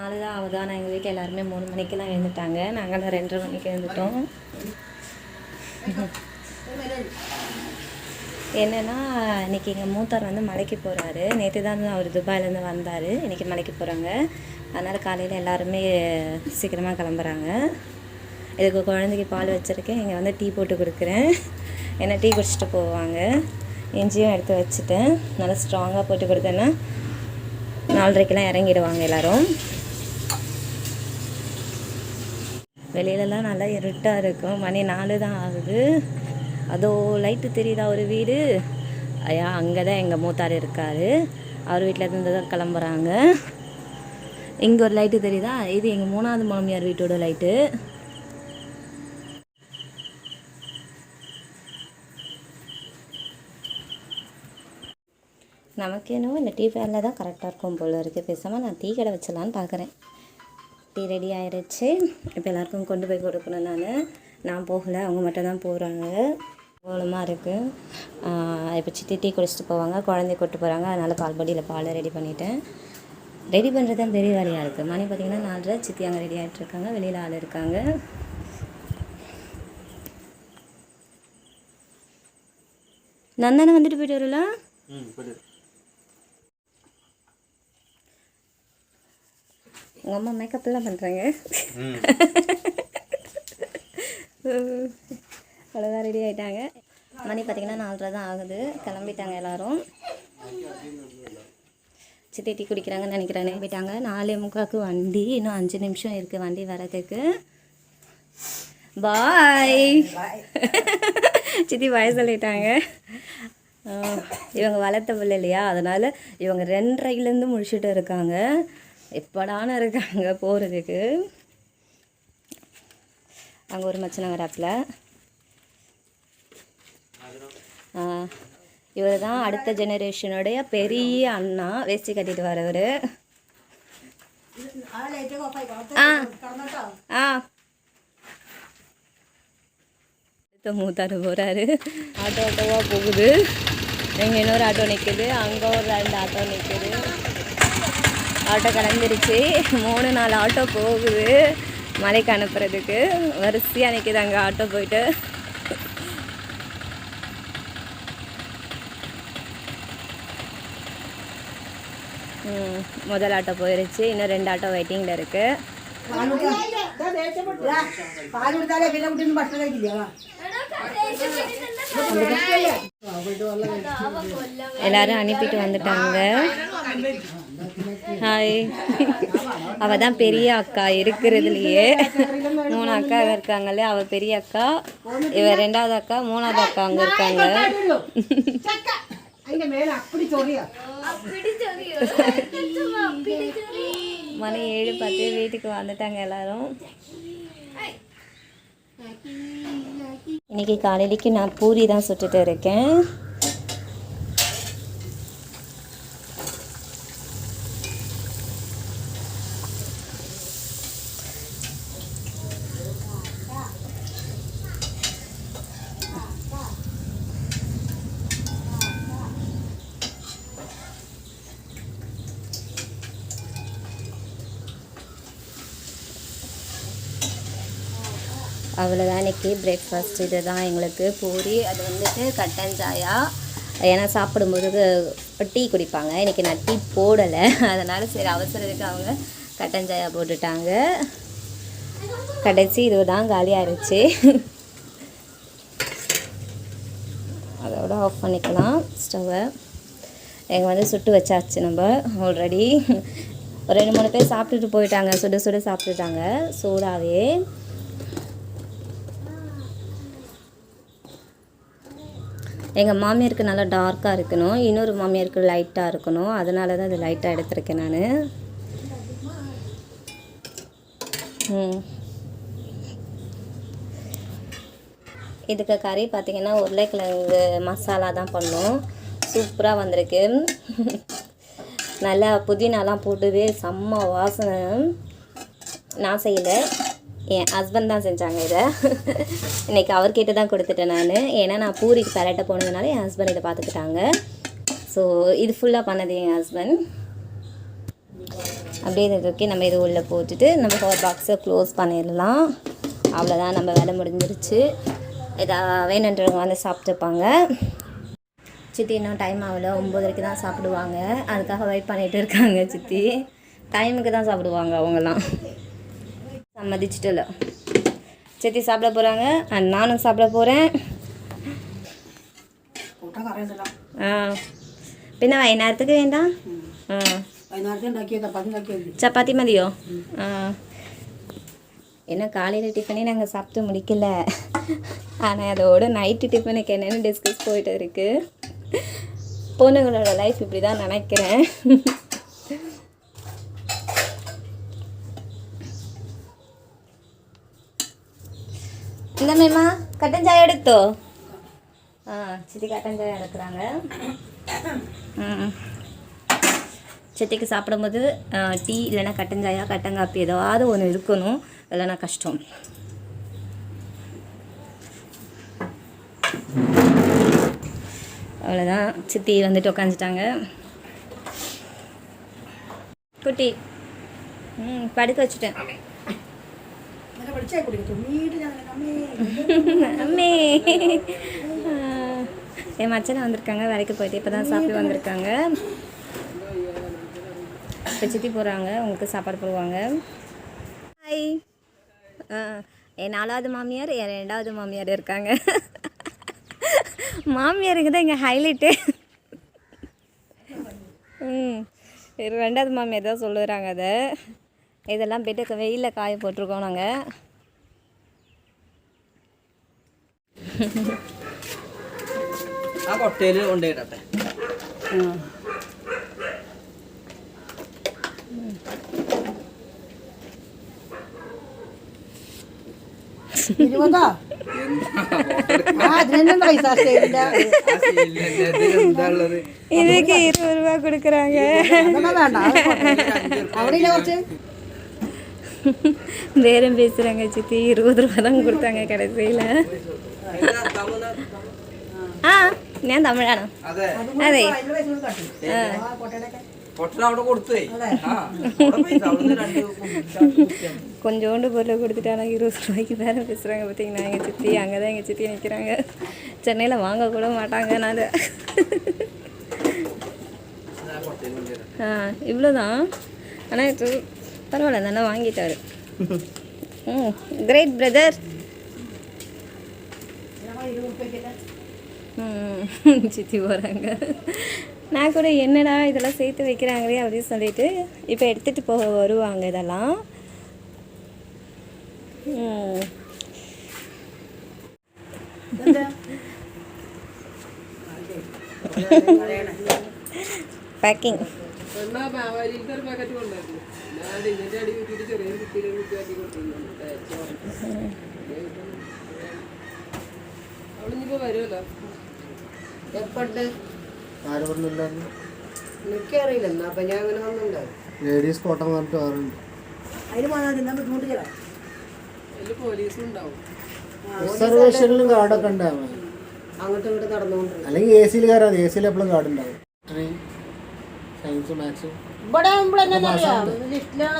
நாலு தான் ஆகுதா? நான் எங்கள் வீட்டில் எல்லாருமே மூணு மணிக்கெல்லாம் எழுந்துட்டாங்க. நாங்களாம் ரெண்டரை மணிக்கு எழுந்துட்டோம். என்னென்னா இன்னைக்கு எங்கள் மூத்தார் வந்து மலைக்கு போகிறாரு நேற்று தான் அவர் துபாயிலேருந்து வந்தார். இன்றைக்கி மலைக்கு போகிறாங்க அதனால் காலையில் எல்லாருமே சீக்கிரமாக கிளம்புறாங்க. இதுக்கு குழந்தைக்கு பால் வச்சுருக்கேன். இங்கே வந்து டீ போட்டு கொடுக்குறேன். ஏன்னா டீ குடிச்சிட்டு போவாங்க. இஞ்சியும் எடுத்து வச்சுட்டேன். நல்லா ஸ்ட்ராங்காக போட்டு கொடுத்தேன்னா நாலரைக்கெலாம் இறங்கிடுவாங்க எல்லோரும். வெளியிலலாம் நல்லா இருட்டாக இருக்கும். மணி நாலு தான் ஆகுது. அதோ லைட்டு தெரியுதா ஒரு வீடு? ஐயா அங்கே தான் எங்கள் மூத்தார் இருக்கார். அவர் வீட்டில் இருந்து தான் கிளம்புறாங்க. இங்கே ஒரு லைட்டு தெரியுதா? இது எங்கள் மூணாவது மாமியார் வீட்டோட லைட்டு நமக்கு என்னவோ இந்த டீ தான் கரெக்டாக இருக்கும் போல இருக்குது பேசாமல் நான் டீ கடை வச்சிடலான்னு பார்க்குறேன் டீ ரெடி ஆயிடுச்சு இப்போ எல்லாருக்கும் கொண்டு போய் கொடுக்கணும் நான். நான் போகலை அவங்க மட்டும் தான் போகிறாங்க கோலமாக இருக்குது இப்போ சித்தி டீ குடிச்சிட்டு போவாங்க குழந்தைய கொட்டு போகிறாங்க அதனால் பால் பாலை ரெடி பண்ணிட்டேன். ரெடி பண்ணுறது தான் பெரிய வேலையாக இருக்குது மணி பார்த்திங்கன்னா நாலரை சித்தி அங்கே ரெடி ஆகிட்டு இருக்காங்க. வெளியில் ஆள் இருக்காங்க. நந்தனை வந்துட்டு போயிட்டு வரல உங்கள் அம்மா மேக்கப்லாம் பண்ணுறாங்க அவ்வளோதான் ரெடி ஆகிட்டாங்க மணி பார்த்திங்கன்னா நாலரை தான் ஆகுது. கிளம்பிட்டாங்க எல்லாரும். சித்தி டீ குடிக்கிறாங்கன்னு நினைக்கிறேன். கிளம்பிட்டாங்க. நாலே முக்காக்கு வண்டி. இன்னும் அஞ்சு நிமிஷம் இருக்குது வண்டி வரதுக்கு பாய் சித்தி பாய் சொல்லிட்டாங்க. இவங்க வளர்த்த பிள்ளை இல்லையா? அதனால் இவங்க ரெண்டரைலேருந்து முடிச்சுட்டு இருக்காங்க. எப்படான இருக்காங்க போகிறதுக்கு அங்கே ஒரு மச்சனை வராப்பில் இவர் தான் அடுத்த ஜெனரேஷனுடைய பெரிய அண்ணா. வேஷ்டி கட்டிட்டு வரவர். ஆ ஆ. அடுத்த மூத்தாரு போகிறாரு ஆட்டோ ஆட்டோவாக போகுது. இங்கே இன்னொரு ஆட்டோ நிற்குது அங்கே ஒரு ரெண்டு ஆட்டோ நிற்குது ஆட்டோ கிளம்பிருச்சு. மூணு நாலு ஆட்டோ போகுது. மலைக்கு அனுப்புறதுக்கு. வரிசையாக நிற்கிது அங்கே ஆட்டோ போயிட்டு. முதல் ஆட்டோ போயிருச்சு. இன்னும் ரெண்டு ஆட்டோ வெயிட்டிங்கில் இருக்குது எல்லாரும் அனுப்பிட்டு வந்துட்டாங்க. ஹாய் அவள் தான் பெரிய அக்கா இருக்கிறதுலையே. மூணு அக்கா இருக்காங்கல்ல அவள் பெரிய அக்கா. இவ ரெண்டாவது அக்கா மூணாவது அக்கா அங்கே இருக்காங்க. மணி ஏழு பார்த்து வீட்டுக்கு வந்துட்டாங்க எல்லாரும். இன்னைக்கு காலையிலைக்கு நான் பூரி தான் சுட்டுட்டு இருக்கேன். அவ்வளோதான் இன்னைக்கு பிரேக்ஃபாஸ்ட் இது தான் எங்களுக்கு. பூரி அது வந்துட்டு கட்டன் சாயா. ஏன்னா சாப்பிடும்போது டீ குடிப்பாங்க. இன்றைக்கி நான் டீ போடலை. அதனால் சரி அவசரத்துக்கு அவங்க கட்டன் சாயா போட்டுட்டாங்க. கடைசி இது தான் காலியாகிடுச்சு அதோட ஆஃப் பண்ணிக்கலாம். ஸ்டவ்வை. எங்கே வந்து சுட்டு வச்சாச்சு நம்ம ஆல்ரெடி ஒரு ரெண்டு மூணு பேர் சாப்பிட்டுட்டு போயிட்டாங்க. சுட சுட சாப்பிட்டுட்டாங்க. சூடாகவே எங்கள் மாமியாருக்கு நல்லா டார்க்காக இருக்கணும். இன்னொரு மாமியாருக்கு லைட்டாக இருக்கணும். அதனால தான் இது லைட்டாக எடுத்திருக்கேன் நான். ம். இதுக்கு கறி பார்த்திங்கன்னா உருளைக்கிழங்கு மசாலா தான் பண்ணோம். சூப்பராக வந்திருக்கு. நல்லா புதினாலாம் போட்டுது. செம்ம வாசனை. நான் செய்யலை. என் ஹஸ்பண்ட் தான் செஞ்சாங்க இதை. இன்றைக்கி அவர்கிட்ட தான் கொடுத்துட்டேன் நான். ஏன்னா நான் பூரிக்கு பரட்டை போனதுனால என் ஹஸ்பண்ட் இதை பார்த்துக்கிட்டாங்க. ஸோ இது ஃபுல்லாக பண்ணது என் ஹஸ்பண்ட் அப்படியே இதை தூக்கி நம்ம இது உள்ளே போட்டுட்டு நம்ம ஹவர் பாக்ஸை க்ளோஸ் பண்ணிடலாம். அவ்வளோதான் நம்ம வேலை முடிஞ்சிருச்சு. இதை வேணுன்றவங்க வந்து சாப்பிட்டுப்பாங்க. சித்தி இன்னும் டைம் ஆகல. ஒம்பதரைக்கு தான் சாப்பிடுவாங்க. அதுக்காக வெயிட் பண்ணிகிட்டு இருக்காங்க சித்தி. டைமுக்கு தான் சாப்பிடுவாங்க அவங்கெல்லாம். சம்மதிச்சிட்டு சித்தி சாப்பிட போகிறாங்க நானும் சாப்பிட போகிறேன் കൂട്ടാൻ കറിയുണ്ടല്ലോ ஆ പിന്നെ വൈകുന്നേരത്തേക്ക് വേണ്ട ആ വൈകുന്നേരത്തെ ഉണ്ടാക്കിയ ചപ്പാത്തി ഉണ്ടാക്കിയത് சப்பாத்தி மதியோ ஆ என்ன காலையில் டிஃபனே நாங்கள் சாப்பிட்டு முடிக்கல ஆனால் அதோட நைட்டு டிஃபனுக்கு என்னென்னு டிஸ்கஸ் போயிட்டு இருக்கு பொண்ணுங்களோட லைஃப் இப்படி தான் நினைக்கிறேன் இல்லை மேம்மா கட்டன் சாய் எடுத்தோ? ஆ சித்தி கட்டன் சாய் எடுக்கிறாங்க. ம் சித்திக்கு சாப்பிடும்போது டீ இல்லைன்னா கட்டன் சாயா கட்டன் காப்பி ஏதாவது ஒன்று இருக்கணும். இல்லைன்னா கஷ்டம். அவ்வளோதான் சித்தி வந்துட்டு உட்காந்துட்டாங்க குட்டி ம் படுக்க வச்சுட்டேன். அம்மே என் மச்சனை வந்திருக்காங்க வேலைக்கு போயிட்டு இப்போ தான் சாப்பிட்டு வந்திருக்காங்க இப்போ சித்தி போகிறாங்க உங்களுக்கு சாப்பாடு போடுவாங்க ஹாய் என் நாலாவது மாமியார் என் ரெண்டாவது மாமியார் இருக்காங்க மாமியாருக்கு தான் இங்கே ஹைலைட்டு ம் ரெண்டாவது மாமியார் தான் சொல்லுறாங்க அதை இதெல்லாம் போய்ட்டு வெயிலில் காய போட்டிருக்கோம் நாங்கள் ആ കൊട്ടയില് കൊണ്ടുപോയിട്ടെ ഇരുപതാ ആ അതിനെന്താ പൈസ സ്റ്റേജിന്റെ എന്താ ഉള്ളത് இதுக்கு இருபது ரூபா கொடுக்குறாங்க അതൊന്നും വേണ്ട അത് പോട്ടെ. അവിടെ ഇല്ല കുറച്ച് பேரம் பேசுகிறாங்க சித்தி இருபது ரூபா தான் கொடுத்தாங்க கடைசியில் എന്താ തമിഴ്നാ- ആ ഞാൻ തമിഴാണ് അതെ അതെ അതിന്റെ പൈസ കൂടി കാട്ടി. ആ കോട്ടയിലൊക്കെ പൊട്ടൻ അവിടെ കൊടുത്തേ ആ അവിടെ പൈസ അവിടുന്ന് രണ്ട് കുപ്പിയാണ്. கொஞ்சோண்டு பொருள் கொடுத்துட்டாங்க இருபது ரூபாய்க்கு பேரம் பேசுகிறாங்க பார்த்தீங்கன்னா எங்கள் சித்தி அங்கே தான் எங்கள் சித்தி நிற்கிறாங்க சென்னையில் வாங்க கூட மாட்டாங்க நான் ആ കൊട്ടയിൽ കൊണ്ടുപോയിട്ടെ ஆ இவ்வளோதான் ஆனால் இது பரவாயில்ல நல்லா வாங்கிட்டாரு. ம் கிரேட் பிரதர் ம் சித்தி போகிறாங்க நான் கூட என்னடா இதெல்லாம் சேர்த்து வைக்கிறாங்களே அப்படின்னு சொல்லிட்டு இப்போ எடுத்துகிட்டு போக வருவாங்க இதெல்லாம். பேக்கிங் ഞാൻ അടി ചെറിയ ഞാൻ അങ്ങനെ ലേഡീസ് കോട്ടം പറഞ്ഞിട്ട് വേറുണ്ട് റിസർവേഷനിലും അങ്ങോട്ടും ഇങ്ങോട്ടും നടന്നുകൊണ്ട് അല്ലെങ്കിൽ എ സിയിൽ കയറാതെ എ സിയിൽ എപ്പോഴും കാർഡ് ഉണ്ടാവും. സയൻസ് മാത്സും ഇവിടെ ആകുമ്പോൾ എന്നാ ലിസ്റ്റിലാണ്